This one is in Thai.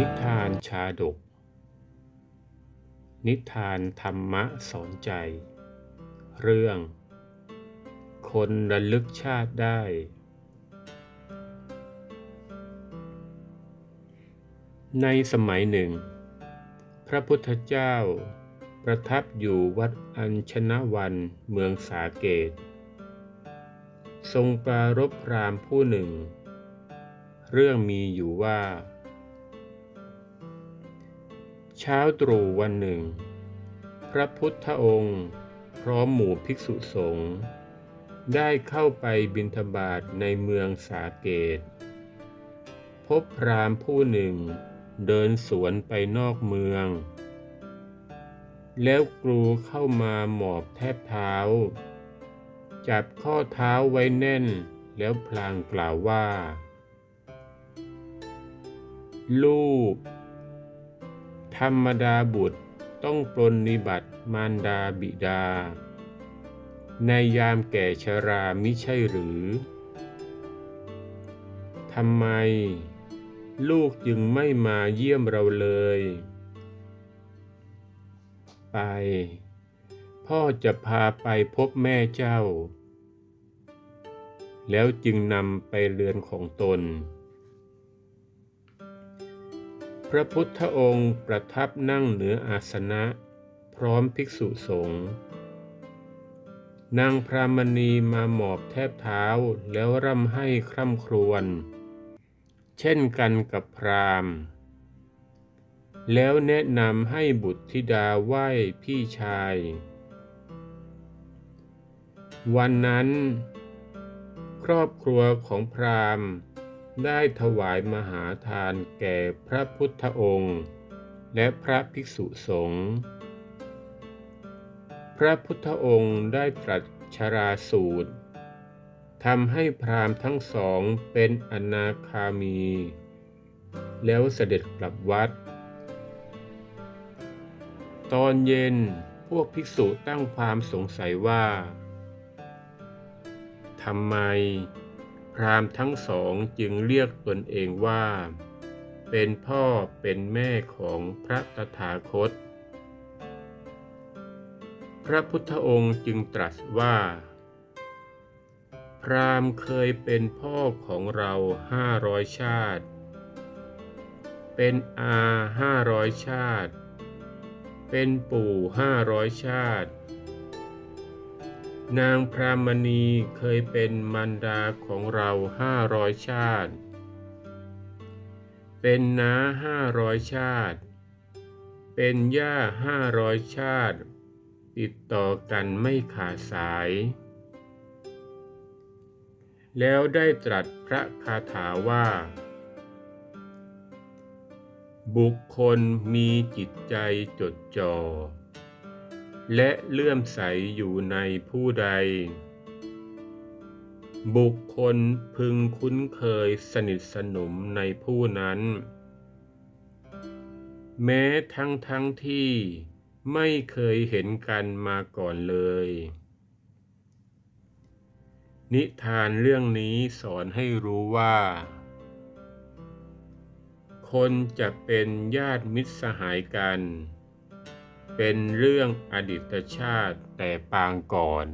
นิทานชาดก นิทานธรรมะสอนใจ เรื่อง คนระลึกชาติได้ ในสมัยหนึ่ง พระพุทธเจ้าประทับอยู่วัดอัญชนวันเมืองสาเกต ทรงปรารบพรามผู้หนึ่ง เรื่องมีอยู่ว่า เช้าตรู่วันหนึ่ง พระพุทธองค์ พร้อมหมู่ภิกษุสงฆ์ได้เข้าไปบิณฑบาตในเมืองสาเกต พบพรามผู้หนึ่งเดินสวนไปนอกเมือง แล้วกรูเข้ามาหมอบแทบเท้า จับข้อเท้าไว้แน่นแล้วพลางกล่าวว่า ลูก ธรรมดาบุตรต้องปรนนิบัติมารดาบิดา ในยามแก่ชรามิใช่หรือทำไม ลูกจึงไม่มาเยี่ยมเราเลย ไป พ่อจะพาไปพบแม่เจ้า แล้วจึงนำไปเรือนของตน พระพุทธองค์ประทับนั่งเหนืออาสนะ พร้อมภิกษุสงฆ์นางพรามณีมาหมอบแทบเท้าแล้วร่ำให้คร่ำครวญเช่นกันกับพรามแล้วแนะนำให้บุตรธิดาไหว้พี่ชาย วันนั้น ครอบครัวของพราหมณ์ ได้ถวายมหาทานแก่พระพุทธองค์ และพระภิกษุสงฆ์ พระพุทธองค์ได้ตรัสชราสูตรทำให้พราหมณ์ทั้งสองเป็นอนาคามี แล้วเสด็จกลับวัด ตอนเย็นพวกภิกษุตั้งความสงสัยว่าทำไม พราหมณ์ทั้งสองจึงเรียกตนเองว่า เป็นพ่อเป็นแม่ของพระตถาคต พระพุทธองค์จึงตรัสว่า พราหมณ์เคยเป็นพ่อของเราห้าร้อยชาติ เป็นอาห้าร้อยชาติ เป็นปู่ห้าร้อยชาติ นางพรามณีเคยเป็นมารดาของเราห้าร้อยชาติ เป็นน้าห้าร้อยชาติ เป็นย่าห้าร้อยชาติ ติดต่อกันไม่ขาดสาย แล้วได้ตรัสพระคาถาว่า บุคคลมีจิตใจจดจ่อ และเลื่อมใสอยู่ในผู้ใด บุคคลพึงคุ้นเคยสนิทสนมในผู้นั้น แม้ทั้งทั้งที่ไม่เคยเห็นกันมาก่อนเลย นิทานเรื่องนี้สอนให้รู้ว่า คนจะเป็นญาติมิตรสหายกัน เป็นเรื่องอดีตชาติแต่ปางก่อน